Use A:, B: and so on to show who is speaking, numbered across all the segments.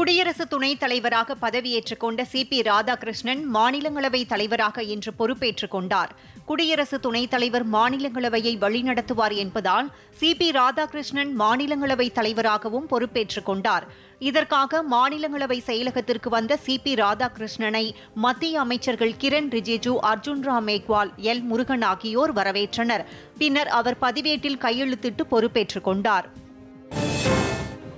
A: குடியரசு துணைத் தலைவராக பதவியேற்றுக் கொண்ட சி. பி. ராதாகிருஷ்ணன் மாநிலங்களவை தலைவராக இன்று பொறுப்பேற்றுக் கொண்டார். குடியரசு துணைத் தலைவர் மாநிலங்களவையை வழிநடத்துவார் என்பதால் சி. பி. ராதாகிருஷ்ணன் மாநிலங்களவை தலைவராகவும் பொறுப்பேற்றுக் கொண்டார். இதற்காக மாநிலங்களவை செயலகத்திற்கு வந்த சி. பி. ராதாகிருஷ்ணனை மத்திய அமைச்சர்கள் கிரண் ரிஜிஜு அர்ஜுன் ராம் மேக்வால் எல். முருகன் ஆகியோர் வரவேற்றனர். பின்னர் அவர் பதிவேட்டில் கையெழுத்திட்டு பொறுப்பேற்றுக் கொண்டார்.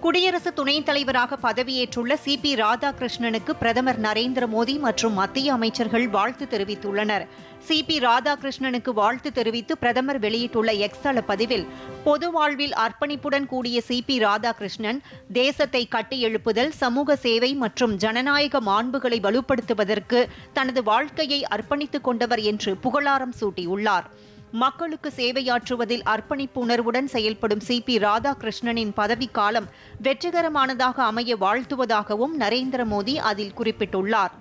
A: குடியரசு துணைத் தலைவராக பதவியேற்றுள்ள சி பி ராதாகிருஷ்ணனுக்கு பிரதமர் நரேந்திர மோடி மற்றும் மத்திய அமைச்சர்கள் வாழ்த்து தெரிவித்துள்ளனர். சி பி ராதாகிருஷ்ணனுக்கு வாழ்த்து தெரிவித்து பிரதமர் வெளியிட்டுள்ள எக்ஸ் தள பதிவில் பொது வாழ்வில் அர்ப்பணிப்புடன் கூடிய சி பி ராதாகிருஷ்ணன் தேசத்தை கட்டியெழுப்புதல் சமூக சேவை மற்றும் ஜனநாயக மாண்புகளை வலுப்படுத்துவதற்கு தனது வாழ்க்கையை அர்ப்பணித்துக் கொண்டவர் என்று புகழாரம் சூட்டியுள்ளார். மக்களுக்கு சேவையாற்றுவதில் அர்ப்பணிப்பு உணர்வுடன் செயல்படும் சி பி ராதாகிருஷ்ணனின் பதவிக்காலம் வெற்றிகரமானதாக அமைய வாழ்த்துவதாகவும் நரேந்திர மோடி அதில் குறிப்பிட்டுள்ளார்.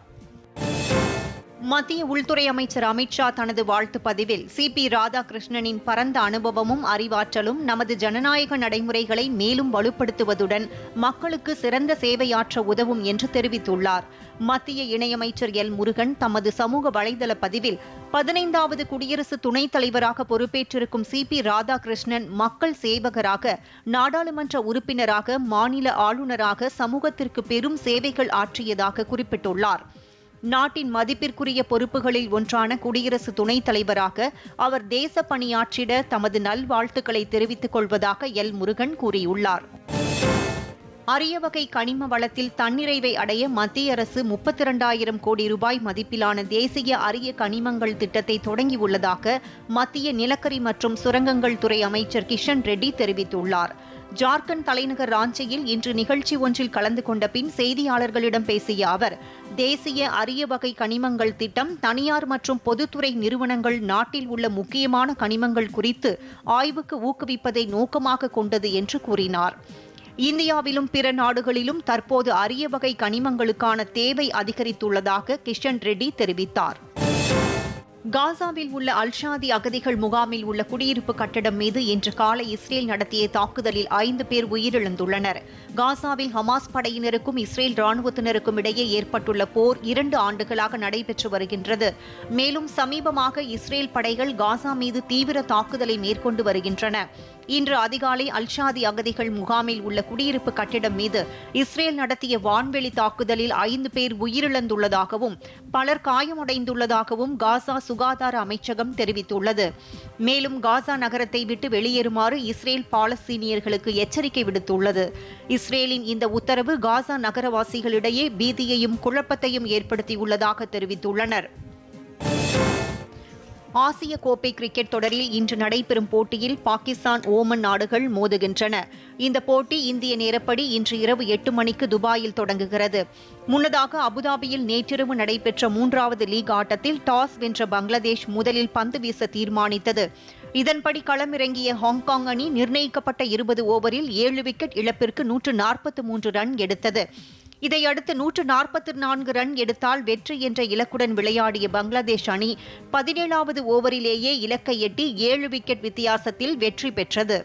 A: மத்திய உள்துறை அமைச்சர் அமித்ஷா தனது வாழ்த்து பதிவில் சி பி ராதாகிருஷ்ணனின் பரந்த அனுபவமும் அறிவாற்றலும் நமது ஜனநாயக நடைமுறைகளை மேலும் வலுப்படுத்துவதுடன் மக்களுக்கு சிறந்த சேவையாற்ற உதவும் என்று தெரிவித்துள்ளார். மத்திய இணையமைச்சர் எல். முருகன் தமது சமூக வலைதள பதிவில் பதினைந்தாவது குடியரசு துணைத் தலைவராக பொறுப்பேற்றிருக்கும் சி பி ராதாகிருஷ்ணன் மக்கள் சேவகராக நாடாளுமன்ற உறுப்பினராக மாநில ஆளுநராக சமூகத்திற்கு பெரும் சேவைகள் ஆற்றியதாக குறிப்பிட்டுள்ளார். நாட்டின் மதிப்பிற்குரிய பொறுப்புகளில் ஒன்றான குடியரசு துணைத் தலைவராக அவர் தேச பணியாற்றிட தமது நல்வாழ்த்துக்களை தெரிவித்துக் கொள்வதாக எல். முருகன் கூறியுள்ளார். அரிய வகை கனிம வளத்தில் தன்னிறைவை அடைய மத்திய அரசு முப்பத்தி இரண்டாயிரம் கோடி ரூபாய் மதிப்பிலான தேசிய அரிய கனிமங்கள் திட்டத்தை தொடங்கியுள்ளதாக மத்திய நிலக்கரி மற்றும் சுரங்கங்கள் துறை அமைச்சர் கிஷன் ரெட்டி தெரிவித்துள்ளார். ஜார்க்கண்ட் தலைநகர் ராஞ்சியில் இன்று நிகழ்ச்சி ஒன்றில் கலந்து கொண்ட பின் செய்தியாளர்களிடம் பேசிய அவர் தேசிய அரிய வகை கனிமங்கள் திட்டம் தனியார் மற்றும் பொதுத்துறை நிறுவனங்கள் நாட்டில் உள்ள முக்கியமான கனிமங்கள் குறித்து ஆய்வுக்கு ஊக்குவிப்பதை நோக்கமாக கொண்டது என்று கூறினார். இந்தியாவிலும் பிற நாடுகளிலும் தற்போது அரிய வகை கனிமங்களுக்கான தேவை அதிகரித்துள்ளதாக கிஷன் ரெட்டி தெரிவித்தார். காசாவில் உள்ள அல்ஷாதி அகதிகள் முகாமில் உள்ள குடியிருப்பு கட்டடம் மீது இன்று காலை இஸ்ரேல் நடத்திய தாக்குதலில் ஐந்து பேர் உயிரிழந்துள்ளனர். காசாவில் ஹமாஸ் படையினருக்கும் இஸ்ரேல் ராணுவத்தினருக்கும் இடையே ஏற்பட்டுள்ள போர் இரண்டு ஆண்டுகளாக நடைபெற்று வருகின்றது. மேலும் சமீபமாக இஸ்ரேல் படைகள் காசா மீது தீவிர தாக்குதலை மேற்கொண்டு வருகின்றன. இன்று அதிகாலை அல்ஷாதி அகதிகள் முகாமில் உள்ள குடியிருப்பு கட்டிடம் மீது இஸ்ரேல் நடத்திய வான்வெளி தாக்குதலில் ஐந்து பேர் உயிரிழந்துள்ளதாகவும் பலர் காயமடைந்துள்ளதாகவும் காசா சுகாதார அமைச்சகம் தெரிவித்துள்ளது. மேலும் காசா நகரத்தை விட்டு வெளியேறுமாறு இஸ்ரேல் பாலஸ்தீனியர்களுக்கு எச்சரிக்கை விடுத்துள்ளது. இஸ்ரேலின் இந்த உத்தரவு காசா நகரவாசிகளிடையே பீதியையும் குழப்பத்தையும் ஏற்படுத்தியுள்ளதாக தெரிவித்துள்ளனர். ஆசிய கோப்பை கிரிக்கெட் தொடரில் இன்று நடைபெறும் போட்டியில் பாகிஸ்தான் ஓமன் நாடுகள் மோதுகின்றன. இந்த போட்டி இந்திய நேரப்படி இன்று இரவு எட்டு மணிக்கு துபாயில் தொடங்குகிறது. முன்னதாக அபுதாபியில் நேற்றிரவு நடைபெற்ற மூன்றாவது லீக் ஆட்டத்தில் டாஸ் வென்ற பங்களாதேஷ் முதலில் பந்து வீச தீர்மானித்தது. இதன்படி களமிறங்கிய ஹாங்காங் அணி நிர்ணயிக்கப்பட்ட இருபது ஓவரில் ஏழு விக்கெட் இழப்பிற்கு நூற்று நாற்பத்தி மூன்று ரன் எடுத்தது. இதையடுத்து நூற்று நாற்பத்தி நான்கு ரன் எடுத்தால் வெற்றி என்ற இலக்குடன் விளையாடிய பங்களாதேஷ் அணி பதினேழாவது ஓவரிலேயே இலக்கை எட்டி ஏழு விக்கெட் வித்தியாசத்தில் வெற்றி பெற்றது.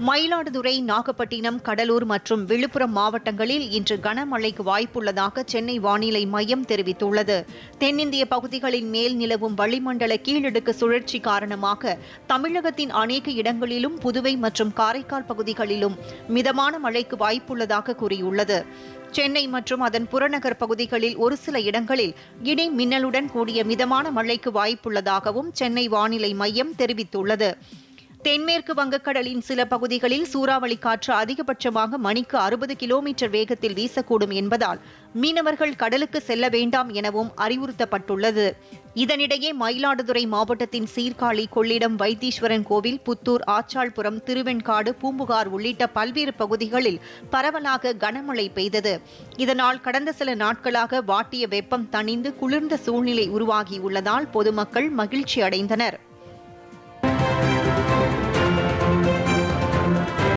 A: மயிலாடுதுறை நாகப்பட்டினம் கடலூர் மற்றும் விழுப்புரம் மாவட்டங்களில் இன்று கனமழைக்கு வாய்ப்புள்ளதாக சென்னை வானிலை மையம் தெரிவித்துள்ளது. தென்னிந்திய பகுதிகளின் மேல் நிலவும் வளிமண்டல கீழடுக்கு சுழற்சி காரணமாக தமிழகத்தின் அநேக இடங்களிலும் புதுவை மற்றும் காரைக்கால் பகுதிகளிலும் மிதமான மழைக்கு வாய்ப்புள்ளதாக கூறியுள்ளது. சென்னை மற்றும் அதன் புறநகர் பகுதிகளில் ஒரு சில இடங்களில் இடி மின்னலுடன் கூடிய மிதமான மழைக்கு வாய்ப்புள்ளதாகவும் சென்னை வானிலை மையம் தெரிவித்துள்ளது. தென்மேற்கு வங்கக்கடலின் சில பகுதிகளில் சூறாவளி காற்று அதிகபட்சமாக மணிக்கு அறுபது கிலோமீட்டர் வேகத்தில் வீசக்கூடும் என்பதால் மீனவர்கள் கடலுக்கு செல்ல வேண்டாம் எனவும் அறிவுறுத்தப்பட்டுள்ளது. இதனிடையே மயிலாடுதுறை மாவட்டத்தின் சீர்காழி கொள்ளிடம் வைத்தீஸ்வரன் கோவில் புத்தூர் ஆச்சாள்புரம் திருவெண்காடு பூம்புகார் உள்ளிட்ட பல்வேறு பகுதிகளில் பரவலாக கனமழை பெய்தது. இதனால் கடந்த சில நாட்களாக வாட்டிய வெப்பம் தணிந்து குளிர்ந்த சூழ்நிலை உருவாகியுள்ளதால் பொதுமக்கள் மகிழ்ச்சி அடைந்தனர்